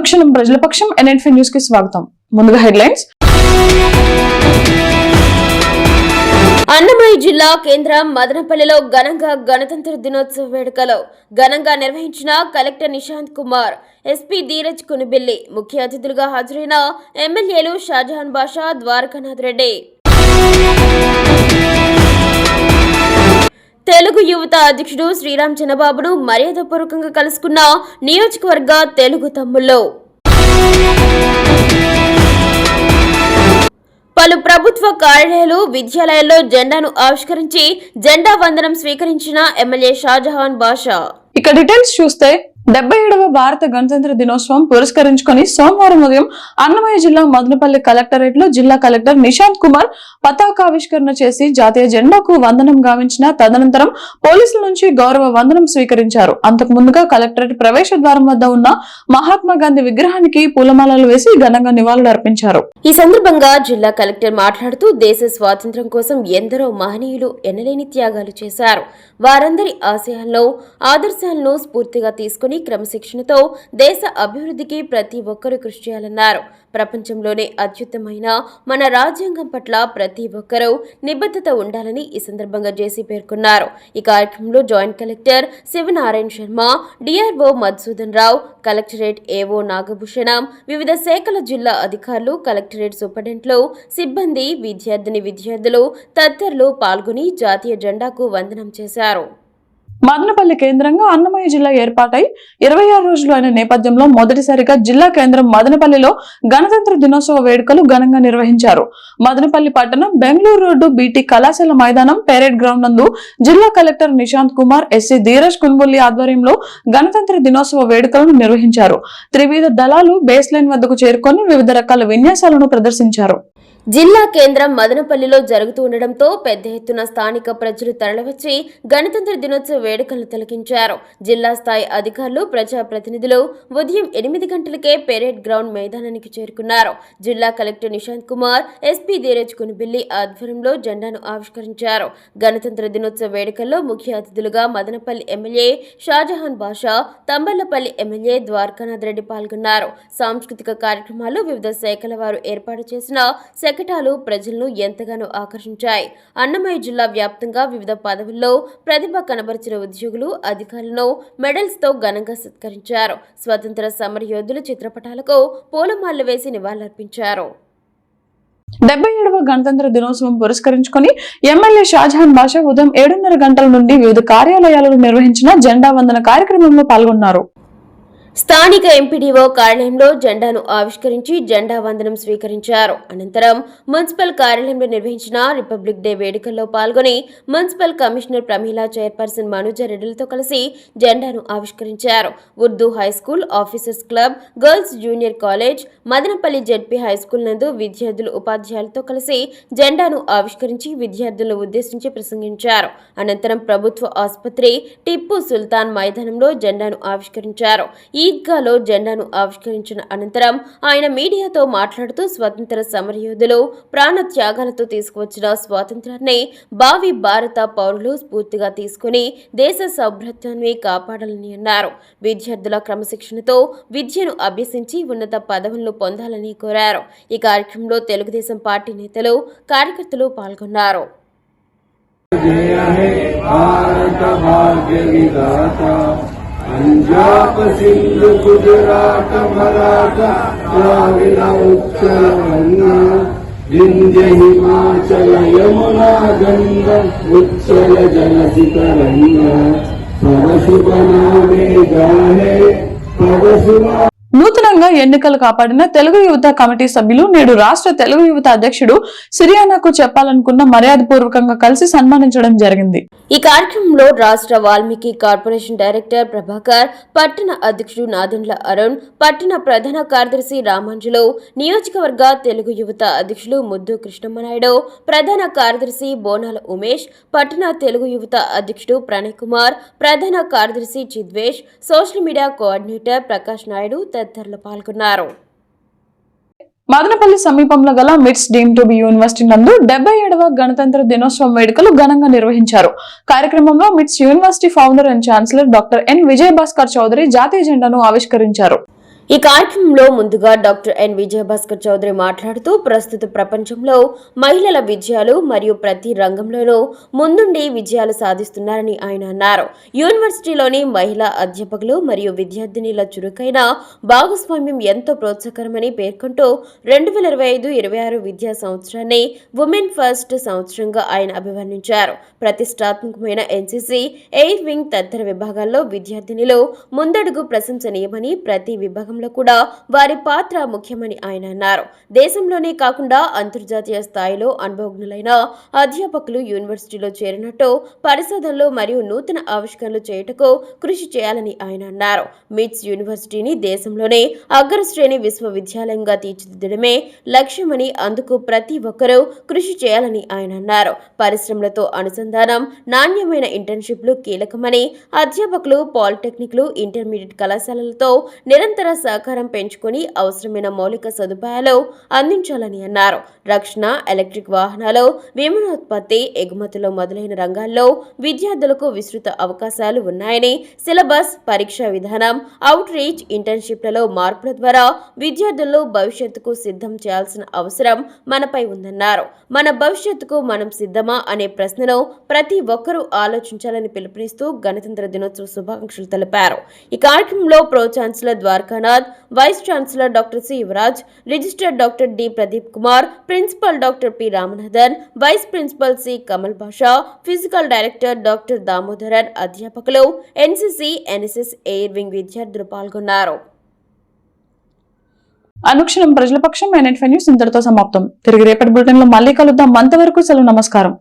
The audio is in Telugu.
అనుక్షణం ప్రజల పక్షం ఎన్ఎన్ఫీ న్యూస్కి స్వాగతం. ముందుగా హెడ్లైన్స్. అన్నమయ్య జిల్లా కేంద్రం మదనపల్లిలో ఘనంగా గణతంత్ర దినోత్సవ వేడుకలో ఘనంగా నిర్వహించిన కలెక్టర్ నిశాంత్ కుమార్ ఎస్పీ ధీరజ్ కునిబిల్లి ముఖ్య అతిథులుగా హాజరైన ఎమ్మెల్యేలు షాజహాన్ బాషా ద్వారకానాథ్ రెడ్డి. తెలుగు యువత అధ్యక్షుడు శ్రీరామ్ చిన్నబాబును మర్యాదపూర్వకంగా కలుసుకున్న నియోజకవర్గ తెలుగు తమ్ముల్లో పలు ప్రభుత్వ కార్యాలయాలు విద్యాలయాల్లో జెండాను ఆవిష్కరించి జెండా వందనం స్వీకరించిన ఎమ్మెల్యే షాజహాన్ బాషా. ఇక డీటెయిల్స్ చూస్తే డెబ్బై ఏడవ భారత గణతంత్ర దినోత్సవం పురస్కరించుకొని సోమవారం ఉదయం అన్నమయ్య జిల్లా మదనపల్లి కలెక్టరేట్లో జిల్లా కలెక్టర్ నిశాంత్ కుమార్ పతాకావిష్కరణ చేసి జాతీయ జెండాకు వందనం గావించిన తదనంతరం పోలీసుల నుంచి గౌరవ వందనం స్వీకరించారు. అంతకు ముందుగా కలెక్టరేట్ ప్రవేశ ద్వారం వద్ద ఉన్న మహాత్మా గాంధీ విగ్రహానికి పూలమాలలు వేసి ఘనంగా నివాళులు అర్పించారు. ఈ సందర్భంగా జిల్లా కలెక్టర్ మాట్లాడుతూ దేశ స్వాతంత్ర్యం కోసం ఎందరో మహనీయులు ఎనలేని త్యాగాలు చేశారు. వారందరి ఆశయాల్లో ఆదర్శాలను స్ఫూర్తిగా తీసుకుని క్రమశిక్షణతో దేశ అభివృద్ధికి ప్రతి ఒక్కరూ కృషి చేయాలన్నారు. ప్రపంచంలోనే అత్యుత్తమైన మన రాజ్యాంగం పట్ల ప్రతి ఒక్కరూ నిబద్ధత ఉండాలని ఈ సందర్భంగా జేసీ పేర్కొన్నారు. ఈ కార్యక్రమంలో joint collector Sivanarayana Sharma DRO Madhusudan Rao collectorate AO Nagabhushanam వివిధ శాఖల జిల్లా అధికారులు కలెక్టరేట్ సూపరింటెంట్లు సిబ్బంది విద్యార్థిని విద్యార్థులు తదితరులు పాల్గొని జాతీయ జెండాకు వందనం చేశారు. మదనపల్లి కేంద్రంగా అన్నమయ్య జిల్లా ఏర్పాటై ఇరవై ఆరు రోజులు అయిన నేపథ్యంలో మొదటిసారిగా జిల్లా కేంద్రం మదనపల్లిలో గణతంత్ర దినోత్సవ వేడుకలు ఘనంగా నిర్వహించారు. మదనపల్లి పట్టణం బెంగళూరు రోడ్డు బీటీ కళాశాల మైదానం పెరేడ్ గ్రౌండ్ నందు జిల్లా కలెక్టర్ నిశాంత్ కుమార్ ఎస్సీ ధీరజ్ కున్బుల్లి ఆధ్వర్యంలో గణతంత్ర దినోత్సవ వేడుకలను నిర్వహించారు. త్రివిధ దళాలు బేస్ లైన్ వద్దకు చేరుకొని వివిధ రకాల విన్యాసాలను ప్రదర్శించారు. జిల్లా కేంద్రం మదనపల్లిలో జరుగుతూ ఉండడంతో పెద్ద ఎత్తున స్థానిక ప్రజలు తరలివచ్చి గణతంత్ర దినోత్సవ వేడుకలను తిలకించారు. జిల్లా స్థాయి అధికారులు ప్రజాప్రతినిధులు ఉదయం ఎనిమిది గంటలకే పెరేడ్ గ్రౌండ్ మైదానానికి చేరుకున్నారు. జిల్లా కలెక్టర్ నిశాంత్ కుమార్ ఎస్పీ ధీరజ్ కునిబిల్లి ఆధ్వర్యంలో జెండాను ఆవిష్కరించారు. గణతంత్ర దినోత్సవ వేడుకల్లో ముఖ్య అతిథులుగా మదనపల్లి ఎమ్మెల్యే షాజహాన్ బాషా తంబళ్ళపల్లి ఎమ్మెల్యే ద్వారకానాథ్ రెడ్డి పాల్గొన్నారు. సాంస్కృతిక కార్యక్రమాలు వివిధ శాఖల వారు ఏర్పాటు చేసిన శకటాలు ప్రజలను ఎంతగానో ఆకర్షించాయి. అన్నమయ్య జిల్లా వ్యాప్తంగా వివిధ పదవుల్లో ప్రతిభ కనబరిచిన ఉద్యోగులు అధికారులను మెడల్స్తో ఘనంగా సత్కరించారు. స్వతంత్ర సమరయోధుల చిత్రపటాలకు పూలమాలలు వేసి నివాళులర్పించారు. డెబ్బై ఏడవ గణతంత్ర దినోత్సవం పురస్కరించుకొని ఎమ్మెల్యే షాజహాన్ బాషా ఉదయం ఏడున్నర గంటల నుండి వివిధ కార్యాలయాలను నిర్వహించిన జెండా వందన కార్యక్రమంలో పాల్గొన్నారు. స్థానిక ఎంపీడీఓ కార్యాలయంలో జెండాను ఆవిష్కరించి జెండా వందనం స్వీకరించారు. అనంతరం మున్సిపల్ కార్యాలయంలో నిర్వహించిన రిపబ్లిక్ డే వేడుకల్లో పాల్గొని municipal commissioner Pramila chairperson Manuja రెడ్డిలతో కలిసి జెండాను ఆవిష్కరించారు. Urdu high school officers club girls junior college Madanapalli ZP high school నందు విద్యార్థులు ఉపాధ్యాయులతో కలిసి జెండాను ఆవిష్కరించి విద్యార్థులను ఉద్దేశించి ప్రసంగించారు. అనంతరం ప్రభుత్వ ఆసుపత్రి టిప్పు సుల్తాన్ మైదానంలో జెండాను ఆవిష్కరించారు. ఈద్గాలో జెండాను ఆవిష్కరించిన అనంతరం ఆయన మీడియాతో మాట్లాడుతూ స్వతంత్ర సమరయోధులు ప్రాణ త్యాగాలతో తీసుకువచ్చిన స్వాతంత్రాన్ని భావి భారత పౌరులు స్ఫూర్తిగా తీసుకుని దేశ సౌభ్రత్వాన్ని కాపాడాలని అన్నారు. విద్యార్థుల క్రమశిక్షణతో విద్యను అభ్యసించి ఉన్నత పదవులను పొందాలని కోరారు. ఈ కార్యక్రమంలో తెలుగుదేశం పార్టీ నేతలు కార్యకర్తలు పాల్గొన్నారు. पंजाब सिंध गुजरात मराठा द्राविड उत्कल गंगा विंध्य हिमाचल यमुना गंगा उच्चल जलधि तरंगा पद शुभ नामे गाहे पद शुभ నూతనంగా ఎన్నికలు కాపాడిన తెలుగు యువత కమిటీ సభ్యులు నేడు రాష్ట్ర తెలుగు యువత అధ్యక్షుడు సిరియానాకు చెప్పాలనుకున్న మర్యాదపూర్వకంగా కలిసి సన్మానించడం జరిగింది. ఈ కార్యక్రమంలో రాష్ట్ర వాల్మీకి కార్పొరేషన్ డైరెక్టర్ ప్రభాకర్ పట్టణ అధ్యక్షుడు నాదెండ్ల అరుణ్ పట్టణ ప్రధాన కార్యదర్శి రామాంజలో నియోజకవర్గ తెలుగు యువత అధ్యక్షులు ముద్దు కృష్ణమ్మనాయుడు ప్రధాన కార్యదర్శి బోనాల ఉమేష్ పట్టణ తెలుగు యువత అధ్యక్షుడు ప్రణయ్ కుమార్ ప్రధాన కార్యదర్శి Chidvesh social media coordinator Prakash Naidu తదితరులు పాల్గొన్నారు. మదనపల్లి సమీపంలో గల మిట్స్ డీమ్ టు బి యూనివర్సిటీ నందు డెబ్బై ఏడవ గణతంత్ర దినోత్సవం వేడుకలు ఘనంగా నిర్వహించారు. కార్యక్రమంలో MITS university founder and chancellor doctor N Vijay Bhaskar Chowdary జాతీయ జెండాను ఆవిష్కరించారు. ఈ కార్యక్రమంలో ముందుగా డాక్టర్ ఎన్ విజయభాస్కర్ చౌదరి మాట్లాడుతూ ప్రస్తుత ప్రపంచంలో మహిళల విజయాలు మరియు ప్రతి రంగంలోనూ ముందుండి విజయాలు సాధిస్తున్నారని ఆయన అన్నారు. యూనివర్సిటీలోని మహిళా అధ్యాపకులు మరియు విద్యార్థినిల చురుకైన భాగస్వామ్యం ఎంతో ప్రోత్సాహకరమని పేర్కొంటూ రెండు వేల ఇరవై ఐదు ఇరవై ఆరు విద్యా సంవత్సరాన్ని ఉమెన్ ఫస్ట్ సంవత్సరంగా ఆయన అభివర్ణించారు. ప్రతిష్టాత్మకమైన ఎన్సీసీ ఎయిర్ వింగ్ తదితర విభాగాల్లో విద్యార్థినిలు ముందడుగు ప్రశంసనీయమని ప్రతి విభాగం విషయంలో కూడా వారి పాత్ర ముఖ్యమని ఆయన అన్నారు. దేశంలోనే కాకుండా అంతర్జాతీయ స్థాయిలో అనుభవజ్ఞులైన అధ్యాపకులు యూనివర్సిటీలో చేరినట్టు పరిశోధనలు మరియు నూతన ఆవిష్కరణలు చేయుటకు కృషి చేయాలని ఆయన అన్నారు. మిట్స్ యూనివర్సిటీని దేశంలోనే అగ్రశ్రేణి విశ్వవిద్యాలయంగా తీర్చిదిద్దడమే లక్ష్యమని అందుకు ప్రతి ఒక్కరూ కృషి చేయాలని ఆయన అన్నారు. పరిశ్రమలతో అనుసంధానం నాణ్యమైన ఇంటర్న్షిప్లు కీలకమని అధ్యాపకులు పాలిటెక్నిక్లు ఇంటర్మీడియట్ కళాశాలలతో నిరంతర సహకారం పెంచుకొని అవసరమైన మౌలిక సదుపాయాలు అందించాలని అన్నారు. రక్షణ ఎలక్ట్రిక్ వాహనాలు విమానోత్పత్తి ఎగుమతులు మొదలైన రంగాల్లో విద్యార్థులకు విస్తృత అవకాశాలు ఉన్నాయని సిలబస్ పరీక్షా విధానం అవుట్ రీచ్ ఇంటర్న్షిప్లలో మార్పుల ద్వారా విద్యార్థులు భవిష్యత్తుకు సిద్ధం చేయాల్సిన అవసరం మనపై ఉందన్నారు. మన భవిష్యత్తుకు మనం సిద్ధమా అనే ప్రశ్నను ప్రతి ఒక్కరూ ఆలోచించాలని పిలుపునిస్తూ గణతంత్ర దినోత్సవ శుభాకాంక్షలు తెలిపారు. ఈ కార్యక్రమంలో pro chancellor Dwarakanath vice chancellor doctor C Yuvaraj registered doctor D Pradeep Kumar principal doctor P Ramanathan vice principal C Kamal Basha physical director doctor Damodaran అధ్యాపకులు ఎన్సీసీ ఎన్ఎస్ఎస్ ఎయిర్ వింగ్ విద్యార్థులు పాల్గొన్నారు. అనుక్షణం ప్రజల పక్షం న్యూస్ ఇంతటితో సమాప్తం. తిరిగి రేపటి బులెటిన్లో మళ్ళీ కలుద్దాం. అంతవరకు సెలవు నమస్కారం.